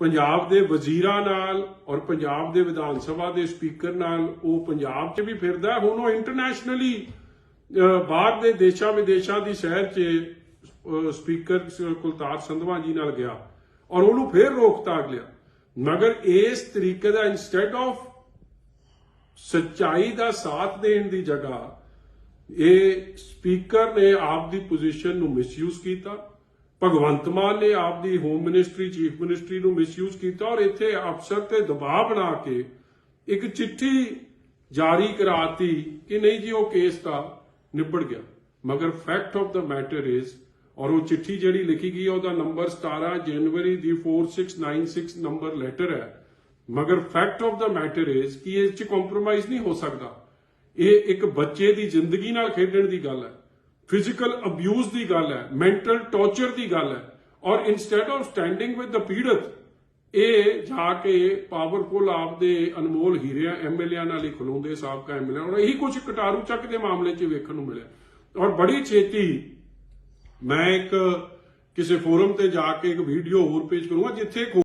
ਪੰਜਾਬ ਦੇ ਵਜ਼ੀਰਾਂ ਨਾਲ ਔਰ ਪੰਜਾਬ ਦੇ ਵਿਧਾਨ ਸਭਾ ਦੇ ਸਪੀਕਰ ਨਾਲ ਉਹ ਪੰਜਾਬ 'ਚ ਵੀ ਫਿਰਦਾ ਹੁਣ ਉਹ ਇੰਟਰਨੈਸ਼ਨਲੀ ਬਾਹਰ ਦੇ ਦੇਸ਼ਾਂ ਵਿਦੇਸ਼ਾਂ ਦੀ ਸ਼ਹਿਰ 'ਚ ਸਪੀਕਰ ਕੁਲਤਾਰ ਸੰਧਵਾ ਜੀ ਨਾਲ ਗਿਆ ਔਰ ਉਹਨੂੰ ਫੇਰ ਰੋਕਤਾ ਗਿਆ। ਮਗਰ ਇਸ ਤਰੀਕੇ ਦਾ ਇਨਸਟੈਡ ਆਫ ਸੱਚਾਈ ਦਾ ਸਾਥ ਦੇਣ ਦੀ ਜਗ੍ਹਾ, ਇਹ ਸਪੀਕਰ ਨੇ ਆਪ ਦੀ ਪੋਜੀਸ਼ਨ ਨੂੰ ਮਿਸਯੂਜ਼ ਕੀਤਾ। ਭਗਵੰਤ ਮਾਨ ਨੇ ਆਪਦੀ ਹੋਮ ਮਿਨਿਸਟਰੀ ਚੀਫ ਮਿਨਿਸਟਰੀ ਨੂੰ ਮਿਸਯੂਜ਼ ਕੀਤਾ ਔਰ ਇੱਥੇ ਅਫਸਰ ਤੇ ਦਬਾਅ ਬਣਾ ਕੇ ਇੱਕ ਚਿੱਠੀ ਜਾਰੀ ਕਰਾਤੀ ਕਿ ਨਹੀਂ ਜੀ, ਉਹ ਕੇਸ ਤਾਂ ਨਿਬੜ ਗਿਆ। ਮਗਰ fact of the matter is ਔਰ ਉਹ ਚਿੱਠੀ ਜਿਹੜੀ ਲਿਖੀ ਗਈ, ਉਹਦਾ ਨੰਬਰ 17 ਜਨਵਰੀ ਦੀ 4696 ਨੰਬਰ ਲੈਟਰ ਹੈ। ਮਗਰ fact of the matter is ਕਿ ਇਸ 'ਚ ਕੰਪਰੋਮਾਈਜ਼ ਨਹੀਂ ਹੋ ਸਕਦਾ। ਇਹ ਇੱਕ ਬੱਚੇ ਦੀ ਜ਼ਿੰਦਗੀ ਨਾਲ ਖੇਡਣ ਦੀ ਗੱਲ ਹੈ। ਫਿਜ਼ੀਕਲ ਅਬਿਊਜ਼ ਦੀ ਗੱਲ ਹੈ ਮੈਂਟਲ ਟੌਰਚਰ ਦੀ ਗੱਲ ਹੈ ਔਰ instead of standing with the ਪੀੜਤ ਇਹ ਜਾ ਕੇ ਪਾਵਰਫੁਲ ਆਪਦੇ ਅਨਮੋਲ ਹੀਰਿਆਂ ਐਮਐਲਏਆਂ ਨਾਲ ਹੀ ਖਲੋਂਦੇ, ਸਾਬਕਾ ਐਮਐਲਏ ਔਰ ਇਹੀ ਕੁਝ ਕਟਾਰੂ ਚੱਕ ਦੇ ਮਾਮਲੇ 'ਚ ਵੇਖਣ ਨੂੰ ਮਿਲਿਆ। ਔਰ ਬੜੀ ਛੇਤੀ ਮੈਂ ਇੱਕ ਕਿਸੇ ਫੋਰਮ ਤੇ ਜਾ ਕੇ ਇੱਕ ਵੀਡੀਓ ਹੋਰ ਪੇਸ਼ ਕਰੂੰਗਾ, ਜਿੱਥੇ